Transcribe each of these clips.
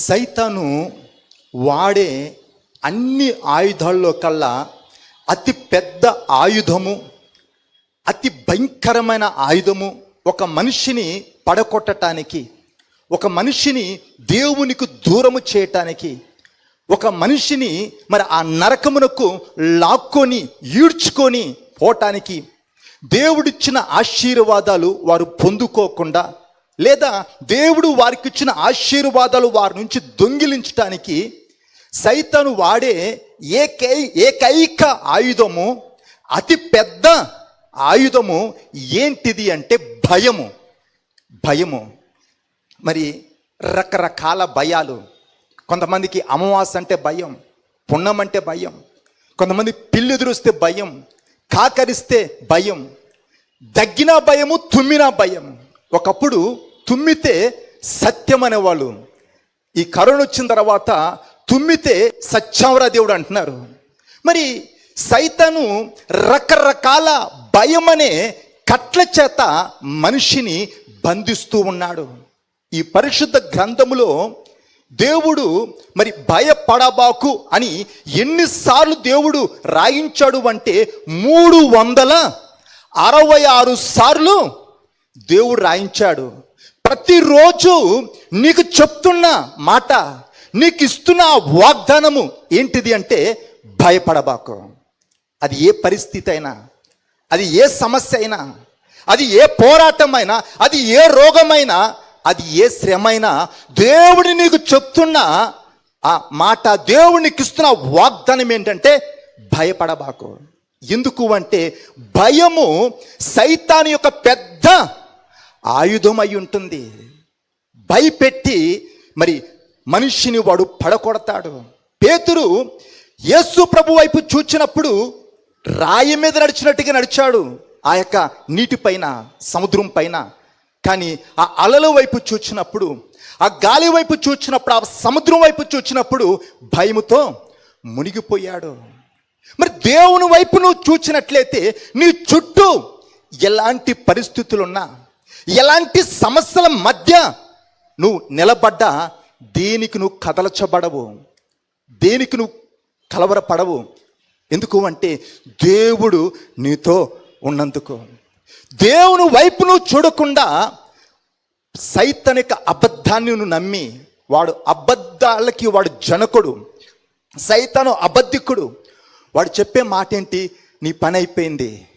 సైతాను వాడే అన్ని ఆయుధాల్లో కల్లా అతి పెద్ద ఆయుధము అతి భయంకరమైన ఆయుధము ఒక మనిషిని పడగొట్టటానికి ఒక మనిషిని దేవునికి దూరము చేయటానికి ఒక మనిషిని మరి ఆ నరకమునకు లాక్కొని ఈడ్చుకొని పోవటానికి దేవుడిచ్చిన ఆశీర్వాదాలు వారు పొందుకోకుండా లేదా దేవుడు వారికి ఇచ్చిన ఆశీర్వాదాలు వారి నుంచి దొంగిలించటానికి సైతాను వాడే ఏకై ఏకైక ఆయుధము అతి పెద్ద ఆయుధము ఏంటిది అంటే భయము. భయము. మరి రకరకాల భయాలు. కొంతమందికి అమావాస అంటే భయం పుణ్యం అంటే భయం కొంతమంది పిల్లి ఎదురుస్తే భయం కాకరిస్తే భయం దగ్గిన భయము తుమ్మిన భయం. ఒకప్పుడు తుమ్మితే సత్యం అనేవాళ్ళు ఈ కరోనా వచ్చిన తర్వాత తుమ్మితే సత్యావరా దేవుడు అంటున్నారు. మరి సైతను రకరకాల భయం అనే కట్ల చేత మనిషిని బంధిస్తూ ఉన్నాడు. ఈ పరిశుద్ధ గ్రంథములో దేవుడు మరి భయపడబాకు అని ఎన్నిసార్లు దేవుడు రాయించాడు అంటే మూడు వందల అరవై ఆరు సార్లు దేవుడు రాయించాడు. ప్రతిరోజు నీకు చెప్తున్న మాట నీకు ఇస్తున్న వాగ్దానము ఏంటిది అంటే భయపడబాకు. అది ఏ పరిస్థితి అయినా అది ఏ సమస్య అయినా అది ఏ పోరాటమైనా అది ఏ రోగమైనా అది ఏ శ్రమైనా దేవుడి నీకు చెప్తున్న ఆ మాట దేవుడు ఇస్తున్న వాగ్దానం ఏంటంటే భయపడబాకు. ఎందుకు అంటే భయము సైతాన్ యొక్క పెద్ద ఆయుధం అయి ఉంటుంది. భయపెట్టి మరి మనిషిని వాడు పడకొడతాడు పేతురు యేసు ప్రభు వైపు చూచినప్పుడు రాయి మీద నడిచినట్టుగా నడిచాడు ఆ యొక్క నీటిపైన సముద్రం పైన. కానీ ఆ అలల వైపు చూచినప్పుడు ఆ గాలి వైపు చూచినప్పుడు ఆ సముద్రం వైపు చూచినప్పుడు భయముతో మునిగిపోయాడు. మరి దేవుని వైపు నువ్వు చూచినట్లయితే నీ చుట్టూ ఎలాంటి పరిస్థితులున్నా ఎలాంటి సమస్యల మధ్య నువ్వు నిలబడ్డా దేనికి నువ్వు కదలచబడవు? దేనికి నువ్వు కలవరపడవు? ఎందుకు అంటే దేవుడు నీతో ఉన్నందుకు. దేవుని వైపు నువ్వు చూడకుండా సైతనిక అబద్ధాన్ని నువ్వు నమ్మి వాడు అబద్ధాలకి వాడు జనకుడు సైతాను అబద్ధికుడు. వాడు చెప్పే మాట ఏంటి నీ పని అయిపోయింది.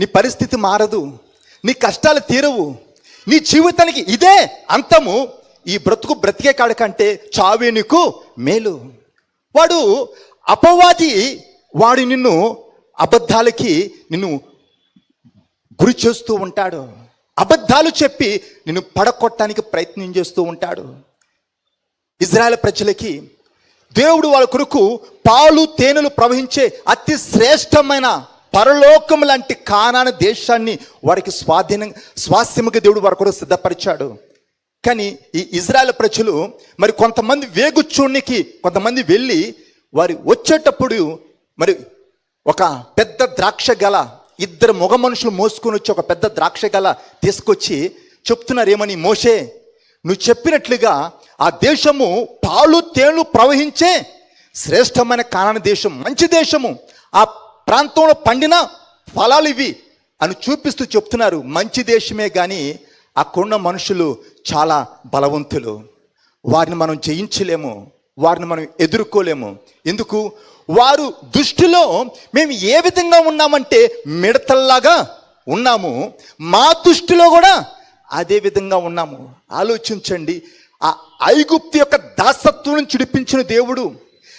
నీ పరిస్థితి మారదు. నీ కష్టాలు తీరవు. నీ జీవితానికి ఇదే అంతము. ఈ బ్రతుకు బ్రతికే కాడకంటే చావే నీకు మేలు. వాడు అపవాది వాడు నిన్ను అబద్ధాలకి నిన్ను గురి చేస్తూ ఉంటాడు. అబద్ధాలు చెప్పి నిన్ను పడగొట్టడానికి ప్రయత్నం చేస్తూ ఉంటాడు. ఇజ్రాయెల్ ప్రజలకి దేవుడు వాళ్ళ కొరకు పాలు తేనెలు ప్రవహించే అతి శ్రేష్టమైన పరలోకం లాంటి కానాన దేశాన్ని వారికి స్వాధీనం స్వాస్థ్యముగా దేవుడు వారి కొరకు సిద్ధపరిచాడు. కానీ ఈ ఇజ్రాయెల్ ప్రజలు మరి కొంతమంది వేగు కొంతమంది వెళ్ళి వారి వచ్చేటప్పుడు మరి ఒక పెద్ద ద్రాక్ష గల ఇద్దరు మగ మనుషులు మోసుకొని వచ్చి ఒక పెద్ద ద్రాక్ష గల తీసుకొచ్చి చెప్తున్నారు ఏమని మోషే నువ్వు చెప్పినట్లుగా ఆ దేశము పాలు తేళ్ళు ప్రవహించే శ్రేష్టమైన కానాన దేశం మంచి దేశము. ఆ ప్రాంతంలో పండిన ఫలాలు ఇవి అని చూపిస్తూ చెప్తున్నారు. మంచి దేశమే కానీ అక్కడున్న మనుషులు చాలా బలవంతులు. వారిని మనం జయించలేము వారిని మనం ఎదుర్కోలేము. ఎందుకు? వారు దృష్టిలో మేము ఏ విధంగా ఉన్నామంటే మిడతల్లాగా ఉన్నాము. మా దృష్టిలో కూడా అదే విధంగా ఉన్నాము. ఆలోచించండి. ఆ ఐగుప్తు యొక్క దాసత్వం నుంచి విడిపించిన దేవుడు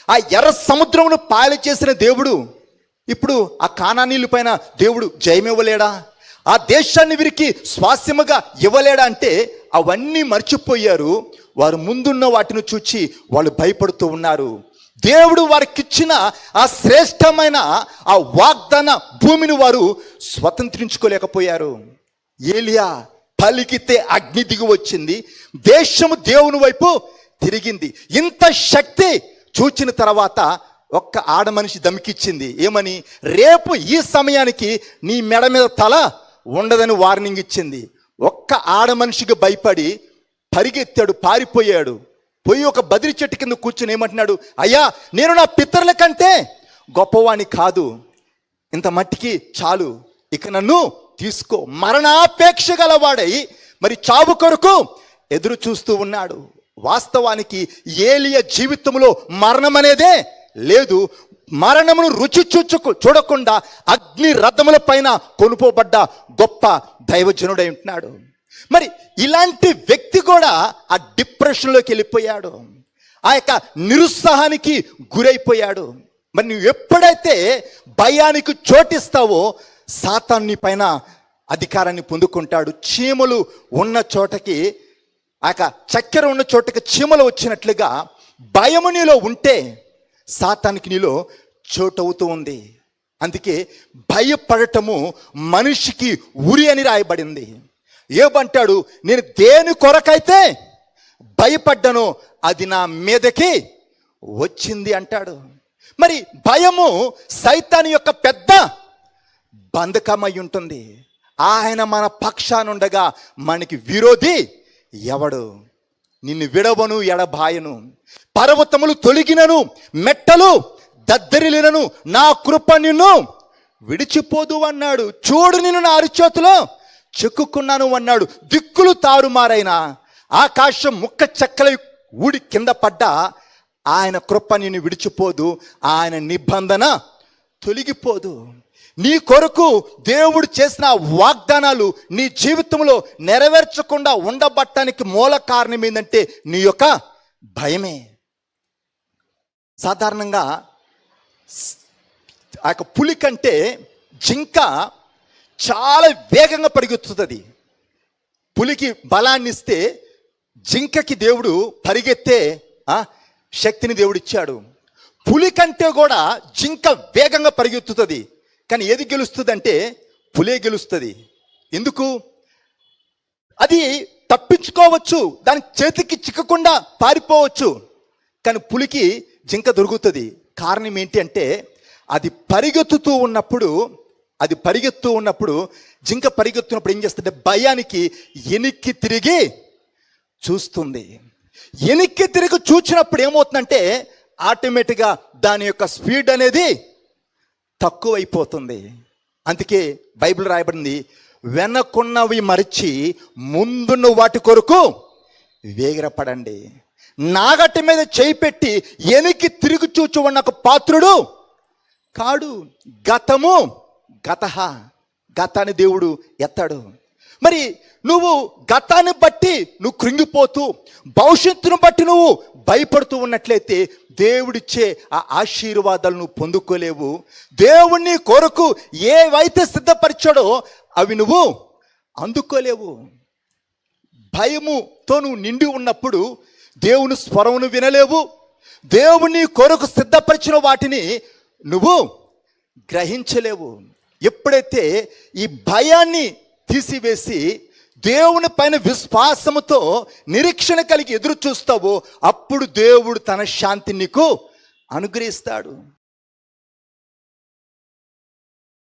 ఆ ఎర్ర సముద్రమును పాలు చేసిన దేవుడు ఇప్పుడు ఆ కానానీళ్ళ పైన దేవుడు జయమివ్వలేడా? ఆ దేశాన్ని వీరికి స్వాస్యముగా ఇవ్వలేడా అంటే అవన్నీ మర్చిపోయారు. వారు ముందున్న వాటిని చూచి వాళ్ళు భయపడుతూ ఉన్నారు. దేవుడు వారికిచ్చిన ఆ శ్రేష్టమైన ఆ వాగ్దాన భూమిని వారు స్వతంత్రించుకోలేకపోయారు. ఏలియా పలికితే అగ్ని దిగి వచ్చింది. దేశము దేవుని వైపు తిరిగింది. ఇంత శక్తి చూచిన తర్వాత ఒక్క ఆడ మనిషి దమికిచ్చింది. ఏమని? రేపు ఈ సమయానికి నీ మెడ మీద తల ఉండదని వార్నింగ్ ఇచ్చింది. ఒక్క ఆడ మనిషికి భయపడి పరిగెత్తాడు పారిపోయాడు. పోయి ఒక బదిరి చెట్టు కింద కూర్చుని ఏమంటున్నాడు? అయ్యా నేను నా పితరుల కంటే గొప్పవాణి కాదు. ఇంత మట్టికి చాలు. ఇక నన్ను తీసుకో. మరణాపేక్ష గలవాడై మరి చావు కొరకు ఎదురు చూస్తూ ఉన్నాడు. వాస్తవానికి ఏలియ జీవితంలో మరణం అనేదే లేదు మరణమును రుచి చూచుకు చూడకుండా అగ్ని రథముల పైన కొనుపోబడ్డ గొప్ప దైవజనుడై ఉంటున్నాడు. మరి ఇలాంటి వ్యక్తి కూడా ఆ డిప్రెషన్లోకి వెళ్ళిపోయాడు. ఆ యొక్క నిరుత్సాహానికి గురైపోయాడు. మరి నువ్వు ఎప్పుడైతే భయానికి చోటిస్తావో సాతాన్ని పైన అధికారాన్ని పొందుకుంటాడు. చీమలు ఉన్న చోటకి ఆ యొక్క చక్కెర ఉన్న చోటకి చీమలు వచ్చినట్లుగా భయము నీలో ఉంటే సాతానికి నీలో చోటవుతూ ఉంది. అందుకే భయపడటము మనిషికి ఉరి అని రాయబడింది. ఏమంటాడు నేను దేని కొరకైతే భయపడ్డను అది నా మీదకి వచ్చింది అంటాడు. మరి భయము సైతాన్ యొక్క పెద్ద బంధకమై ఉంటుంది. ఆయన మన పక్షానుండగా మనకి విరోధి ఎవడు? నిన్ను విడవను ఎడబాయను. పర్వతములు తొలగినను మెట్టలు దద్దరిలినను నా కృప నిన్ను విడిచిపోదు అన్నాడు. చూడు నిన్ను నా అరిచేతిలో చెక్కుకున్నాను అన్నాడు. దిక్కులు తారుమారైన ఆకాశం ముక్క చెక్కల ఊడి కింద పడ్డా ఆయన కృప నిన్ను విడిచిపోదు ఆయన నిబంధన తొలగిపోదు. నీ కొరకు దేవుడు చేసిన వాగ్దానాలు నీ జీవితంలో నెరవేర్చకుండా ఉండబట్టడానికి మూల కారణం ఏంటంటే నీ యొక్క భయమే. సాధారణంగా ఆ యొక్క పులి కంటే జింక చాలా వేగంగా పరిగెత్తుతుంది. పులికి బలాన్ని ఇస్తే జింకకి దేవుడు పరిగెత్తే శక్తిని దేవుడు ఇచ్చాడు. పులి కంటే కూడా జింక వేగంగా పరిగెత్తుతుంది. కానీ ఏది గెలుస్తుంది అంటే పులే గెలుస్తుంది. ఎందుకు? అది తప్పించుకోవచ్చు దాని చేతికి చిక్కకుండా పారిపోవచ్చు కానీ పులికి జింక దొరుకుతుంది. కారణం ఏంటి అంటే అది పరిగెత్తుతూ ఉన్నప్పుడు అది పరిగెత్తు ఉన్నప్పుడు జింక పరిగెత్తున్నప్పుడు ఏం చేస్తుంటే భయానికి ఎనిక్కి తిరిగి చూస్తుంది. ఎనిక్కి తిరిగి చూచినప్పుడు ఏమవుతుందంటే ఆటోమేటిక్గా దాని యొక్క స్పీడ్ అనేది తక్కువైపోతుంది. అందుకే బైబిల్ రాయబడింది వెనకున్నవి మరిచి ముందున్న వాటి కొరకు వేగిరపడండి. నాగటి మీద చేయి పెట్టి ఎనికి తిరిగి చూచు ఉన్న ఒక పాత్రుడు కాడు. గతము గతహ గతాన్ని దేవుడు ఎత్తాడు. మరి నువ్వు గతాన్ని బట్టి నువ్వు కృంగిపోతూ భవిష్యత్తును బట్టి నువ్వు భయపడుతూ ఉన్నట్లయితే దేవుడిచ్చే ఆ ఆశీర్వాదాలు నువ్వు పొందుకోలేవు. దేవుణ్ణి కొరకు ఏవైతే సిద్ధపరిచాడో అవి నువ్వు అందుకోలేవు. భయముతో నువ్వు నిండి ఉన్నప్పుడు దేవుని స్వరమును వినలేవు. దేవుని కొరకు సిద్ధపరిచిన వాటిని నువ్వు గ్రహించలేవు. ఎప్పుడైతే ఈ భయాన్ని తీసివేసి దేవుని పైన విశ్వాసముతో నిరీక్షణ కలిగి ఎదురు చూస్తావో అప్పుడు దేవుడు తన శాంతి నీకు అనుగ్రహిస్తాడు.